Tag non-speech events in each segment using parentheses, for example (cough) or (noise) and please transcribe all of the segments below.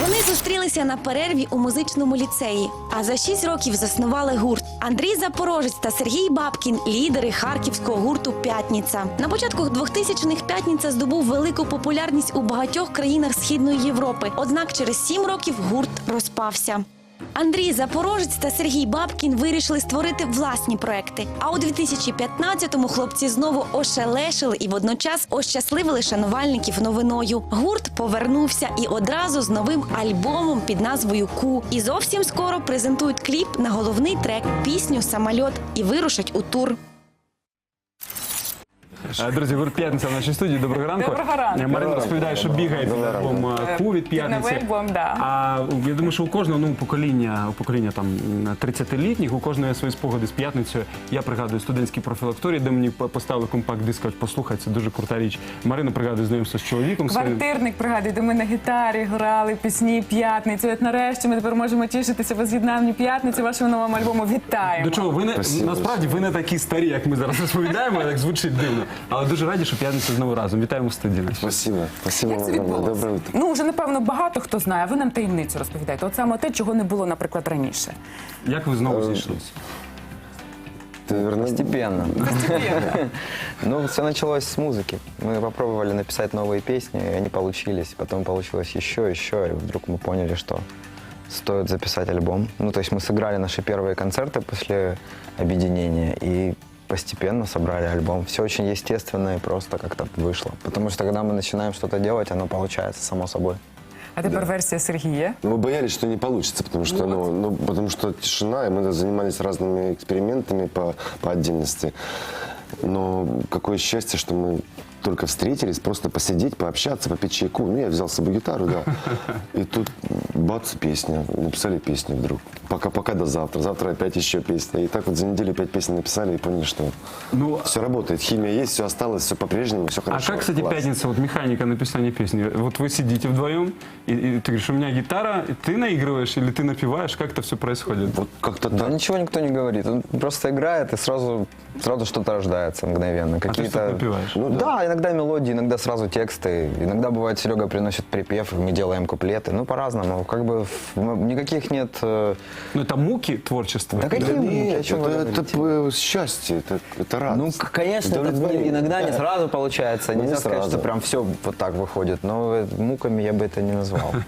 Вони зустрілися на перерві у музичному ліцеї, а за шість років заснували гурт. Андрій Запорожець та Сергій Бабкін лідери харківського гурту П'ятниця. На початку 2000-х П'ятниця здобув велику популярність у багатьох країнах Східної Європи. Однак через сім років гурт розпався. Андрій Запорожець та Сергій Бабкін вирішили створити власні проекти. А у 2015-му хлопці знову ошелешили і водночас ощасливили шанувальників новиною. Гурт повернувся і одразу з новим альбомом під назвою Ку. І зовсім скоро презентують кліп на головний трек пісню Самольот і вирушать у тур. Е, Друзі, гурт п'ятниця в нашій студії. Доброго ранку. Доброго ранку. Е, Марина розповідає, що бігає під альбом е, Ку від п'ятниці. новий альбом, да. А я думаю, що у кожного ну, покоління, у покоління там 30-літніх, у кожного є свої спогади з п'ятницею. Я пригадую студентські профілакторії, де мені по- поставили компакт-диск, кажуть, послухай, це дуже крута річ. Марина пригадує знайомство з чоловіком своїм. Квартирник пригадує, де ми на гітарі грали пісні п'ятниці. От нарешті ми тепер можемо тішитися воз'єднанні п'ятниці вашому новому альбому. Вітаємо! До чого ви не насправді ви не такі старі, як ми зараз розповідаємо, як звучить дивно. Але дуже раді, що п'ятниця знову разом. Вітаємо в студії. нашій. Спасибо. Спасибо Як це вам. огромное. відбулося? Доброе утро. Ну вже напевно багато хто знає. а Ви нам таємницю розповідаєте. От саме те, чого не було, наприклад, раніше. Як ви знову зійшлися? Ты, наверное, Постепенно. (laughs) Ну, все началось с музыки. Мы попробовали написать новые песни, и они получились. Потом получилось еще, еще, и вдруг мы поняли, что стоит записать альбом. Ну, то есть мы сыграли наши первые концерты после объединения и постепенно собрали альбом. Все очень естественно и просто как-то вышло. Потому что когда мы начинаем что-то делать, оно получается само собой. А тепер версія Сергія. мы боялись, что не получится, потому что, ну, ну, потому что тишина, и мы занимались разными экспериментами по, по отдельности. Но какое счастье, что мы только встретились, просто посидеть, пообщаться, попить чайку. Ну, я взял с собой гитару, да. (laughs) И тут бац, песня. Написали песню вдруг. Пока-пока до завтра. Завтра опять еще песня. И так вот за неделю пять песен написали и поняли, что Ну, все работает. Химия есть, все осталось, все по-прежнему, все А хорошо. как, кстати, Класс. пятница, вот механика написания песни? Вот вы сидите вдвоем, и, и ты говоришь, у меня гитара, и ты наигрываешь или ты напеваешь, как это все происходит? Вот как-то Да так. ничего никто не говорит. Он просто играет, и сразу, сразу что-то рождается мгновенно. А ты Какие-то... что напеваешь? Ну да иногда мелодии, иногда сразу тексты. Иногда бывает Серега приносит припев, и мы делаем куплеты. Ну, по-разному. Как бы в- никаких нет... э, Ну, это муки творчества. Да какие Да муки? О нет, чем вы это, говорите? это, э, счастье, это, это Ну, радость. к- конечно, это Удовлетворение. иногда не сразу получается. Ну, не Нельзя сказать, сразу. что прям все вот так выходит. Но э, муками я бы это не назвал. (laughs)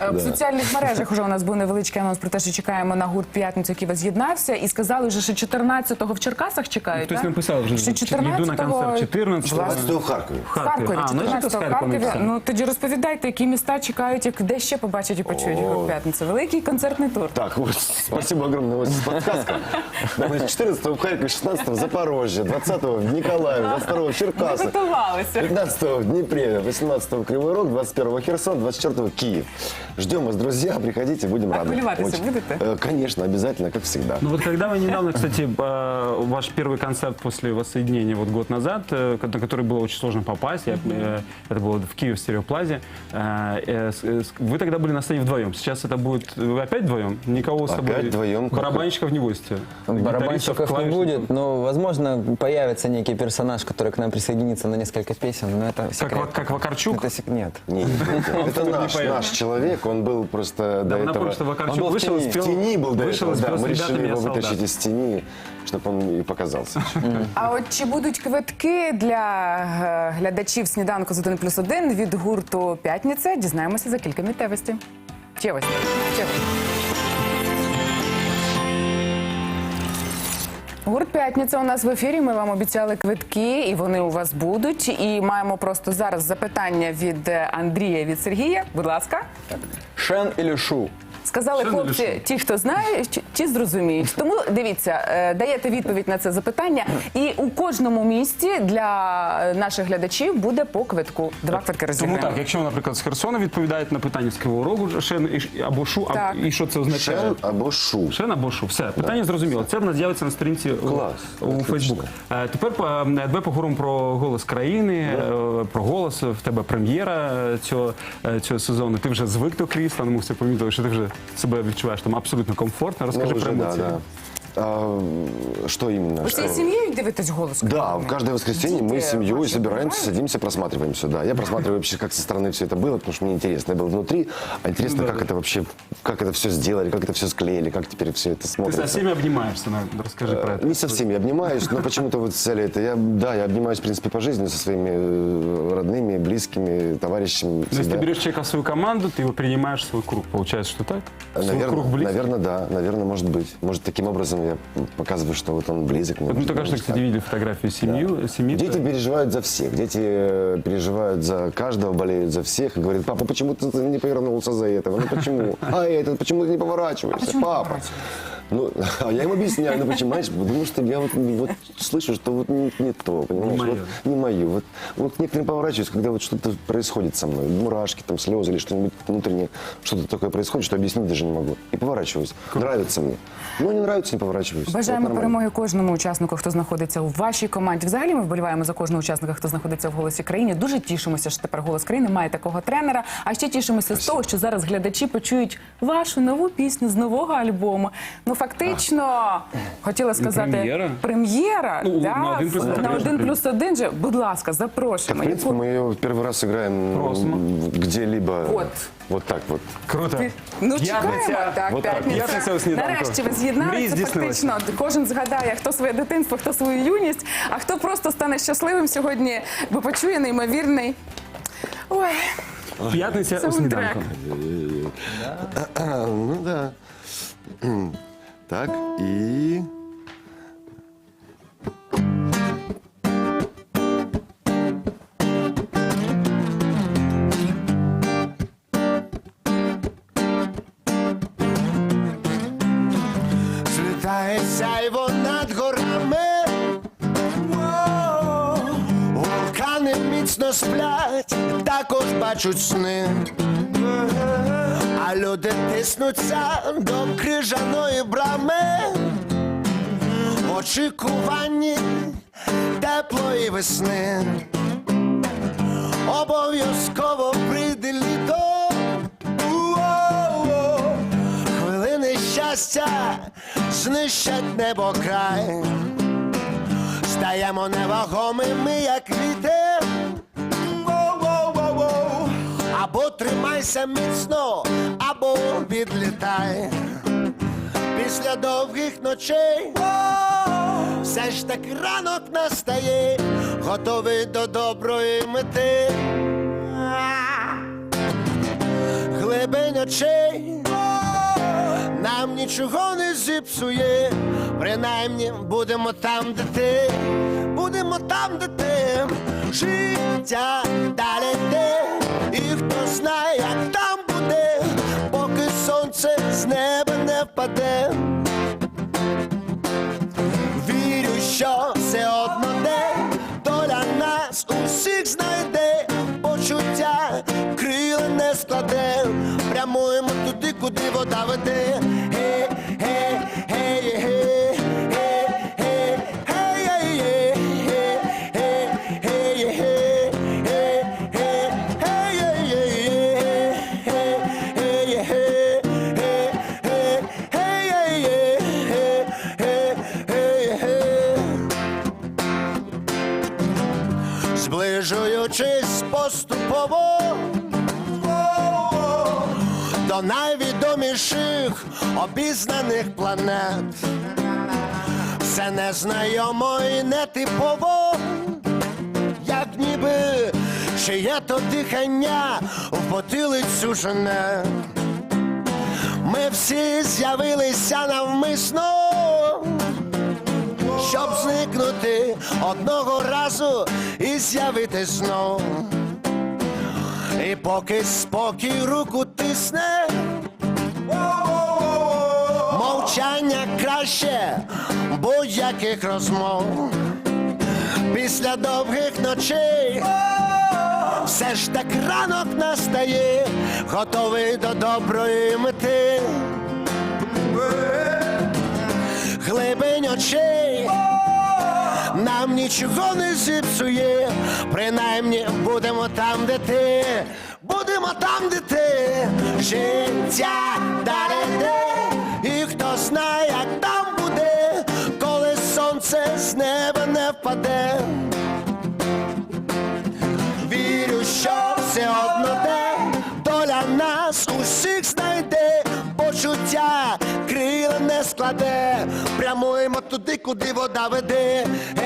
Е, В соціальних мережах вже у нас був невеличкий анонс про те, що чекаємо на гурт п'ятницю, який воз'єднався, і сказали вже, що 14-го в Черкасах чекають. Хтось так? написав вже, що чи йду на концерт 14-го. Власне, в Харкові. В в Харкові, А, ну, это 14-го с в Харькова Харкові. написали. Ну тоді розповідайте, які міста чекають, як де ще побачать і почують гурт п'ятницю. Великий концертний тур. Так, вот, спасибо огромное вот подсказка. Значит, 14 в Харькове, 16 в Запорожье, 20 в Николаеве, 22 в Ми Черкасах, готувалися. 15 в Днепре, 18 в Кривой Рог, 21 Херсон, 24 Киев. Ждем вас, друзья, приходите, будем рады. хвилеваться Очень. будете? Э, Конечно, обязательно, как всегда. Ну вот когда вы недавно, кстати, э, ваш первый концерт после воссоединения вот год назад, э, на который было очень сложно попасть, я, э, это было в Киеве в стереоплазе, э, э, с- э, с- вы тогда были на сцене вдвоем. Сейчас это будет вы опять вдвоем? Никого с Опять собой? вдвоем. Барабанщиков не? Гитаристов, Барабанщиков не будет, но, возможно, появится некий персонаж, который к нам присоединится на несколько песен, но это секрет. Ва- как Вакарчук? Это сек- Нет. (laughs) Нет, это наш, человек, он был просто до Да, напомню, этого... что Он Вакарчук был в вышел и тени. спел, В тени был до вышел этого, и да, спел с мы решили его вытащить из тени, чтобы он и показался. А от чи будуть квитки для глядачів сніданку з 1 плюс 1 від гурту П'ятниця? Дізнаємося за кілька мітевості. Чевості. Гурт П'ятниця у нас в ефірі. Ми вам обіцяли квитки, і вони у вас будуть. І маємо просто зараз запитання від е, Андрія від Сергія. Будь ласка. Шен или Шу? Сказали Що хлопці, ті, хто знає, чи- ті зрозуміють. Тому дивіться, е, даєте відповідь на це запитання, і у кожному місті для е, наших глядачів буде по квитку. Два квитки Тому так, якщо, наприклад, з Херсона відповідають на питання з Кривого Рогу, Шен і або Шу, а- і що це означає? Шен або Шу. Шен або Шу. Все, питання зрозуміло. Це в нас з'явиться на сторінці у- Клас. у Фейсбук. Е, Тепер давай поговоримо про голос країни, про голос. В тебе прем'єра цього, цього сезону. Ти вже звик до крісла, ну, ми все помітили, що ти вже себе відчуваєш там абсолютно комфортно. Розкажи Ну, про емоції. да, да. А, что именно? Ви всією сім'єю дивитесь голос? Да, країни? в каждое воскресенье мы Дети с семьей ваши собираемся, бывают? садимся, просматриваем все. Да, я просматриваю вообще, как со стороны все это было, потому что мне интересно. Я был внутри, а интересно, как это вообще, как это все сделали, как это все склеили, как теперь все это Ты со смотрится. всеми обнимаешься, наверное, расскажи про это. Не со всеми обнимаюсь, но почему-то вот взяли это. Я, да, я обнимаюсь, в принципе, по жизни со своими э, родными, близкими, товарищами. То есть ты всегда. берешь человека в свою команду, ты его принимаешь в свой круг. Получается, что так? В свой Наверное, круг близких? наверное, да, наверное, может быть. Может, таким образом я показываю, что вот он близок мне. Вот мы может, только что, может, кстати, так. видели фотографию семью, семьи. Дети переживают за всех. Дети э, переживают за каждого, болеют за всех. И говорят, папа, почему ты не повернулся за этого? Ну почему? А (laughs) этот, почему ты не поворачиваешься? почему не папа. поворачиваешься? Ну, а я им объясняю, ну почему, знаешь, потому что я вот, вот слышу, что вот не, не то, понимаешь, Не моё. вот не мое. Вот, вот к некоторым поворачиваюсь, когда вот что-то происходит со мной, мурашки, там, слезы или что-нибудь внутреннее, что-то такое происходит, что объяснить даже не могу. И поворачиваюсь. Нравится мне. Ну, не нравится, не поворачиваюсь. Вот Бажаємо нормально. перемоги кожному учаснику, хто знаходиться у вашій команді. Взагалі ми вболіваємо за кожного учасника, хто знаходиться в голосі країни. Дуже тішимося, що тепер голос країни має такого тренера. А ще тішимося з того, що зараз глядачі почують вашу нову пісню з нового альбому. Ну фактично, хотіла сказати, прем'єра? прем'єра, Ну, да, на «Один плюс один» на же один плюс один же. Будь ласка, Так, в запрошуємо. принципе, Яку- мы ее первый раз играем м, где-либо. Вот. Вот так вот. Круто. Ну, П'ятниця. чекаємо, так, Вот так. п'ятниця. П'ятниця у сніданку. Нарешті ви Мрії з'єдналися здійснилися. фактично. Кожен згадає, хто своє дитинство, хто свою юність, а хто просто стане щасливим сьогодні, бо почує неймовірний. Ой, П'ятниця у Саундтрек. сніданку. ну да. Так. Злітає сяйво над горами, вулкани міцно сплять, також бачать сни, люди тиснуться до крижаної брами, в очікуванні теплої весни. Обов'язково прийде літо. Уоу. Хвилини щастя знищать небо край. Стаємо невагомими, як вітер. Або тримайся міцно, або відлітай. Після довгих ночей все ж таки ранок настає, готовий до доброї мети. Глибень очей нам нічого не зіпсує, принаймні будемо там, де ти, будемо там, де ти, життя далі йде, last night. Зближуючись поступово до найвідоміших обізнаних планет, все незнайомо і нетипово, як ніби чиє то дихання в потилицю жене. Ми всі з'явилися навмисно щоб зникнути одного разу і з'явити знов. І поки спокій руку тисне, мовчання краще будь-яких розмов. Після довгих ночей все ж так ранок настає, готовий до доброї мети глибень очей нам нічого не зіпсує, принаймні будемо там, де ти, будемо там, де ти, життя складе, прямуємо туди, куди вода веде. Е,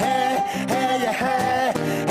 е, е, е, е,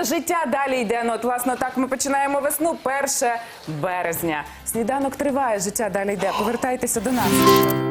п'ятниця, життя далі йде. Ну, от, власне, так ми починаємо весну 1 березня. Сніданок триває, життя далі йде. Повертайтеся до нас.